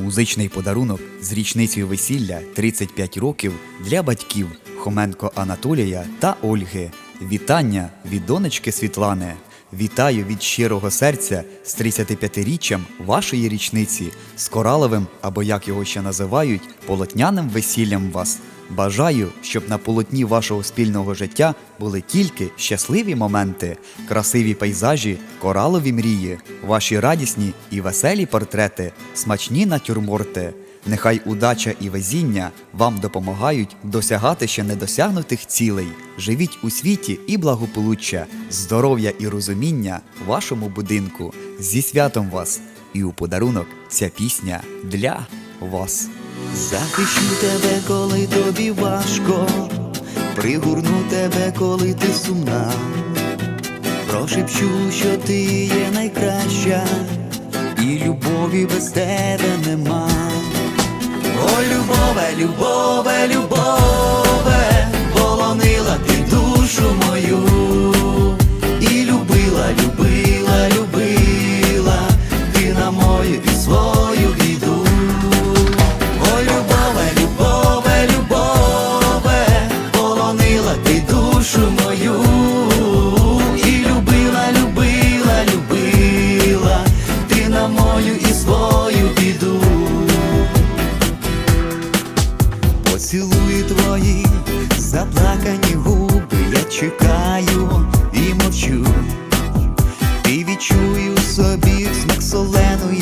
Музичний подарунок з річницею весілля 35 років для батьків Хоменко Анатолія та Ольги. Вітання від донечки Світлани. Вітаю від щирого серця з 35-річчям вашої річниці, з кораловим, або як його ще називають, полотняним весіллям вас. Бажаю, щоб на полотні вашого спільного життя були тільки щасливі моменти, красиві пейзажі, коралові мрії, ваші радісні і веселі портрети, смачні натюрморти. Нехай удача і везіння вам допомагають досягати ще недосягнутих цілей. Живіть у світі і благополуччя, здоров'я і розуміння вашому будинку. Зі святом вас! І у подарунок ця пісня для вас. Захищу тебе, коли тобі важко, пригорну тебе, коли ти сумна, прошепчу, що ти є найкраща, і любові без тебе нема. Ой, любове, любове, любове, полонила ти душу мою, чекаю і мовчу. І відчую собі знак соленої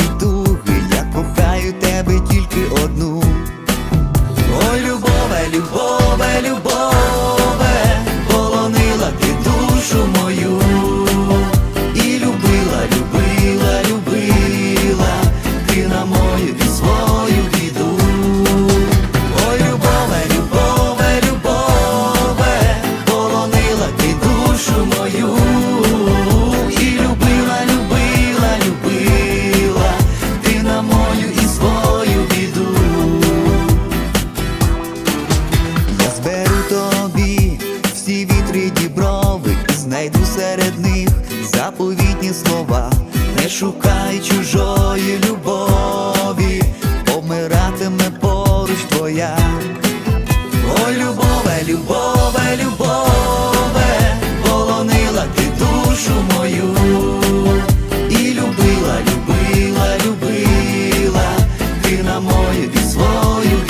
знайду серед них заповітні слова. Не шукай чужої любові, помиратиме поруч твоя. Ой, любове, любове, любове, полонила ти душу мою, і любила, любила, любила, ти на мою і свою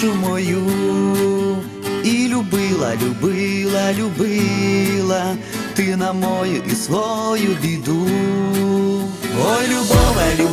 душу мою, і любила, любила, любила, ти на мою і свою біду. Ой, любове, любове,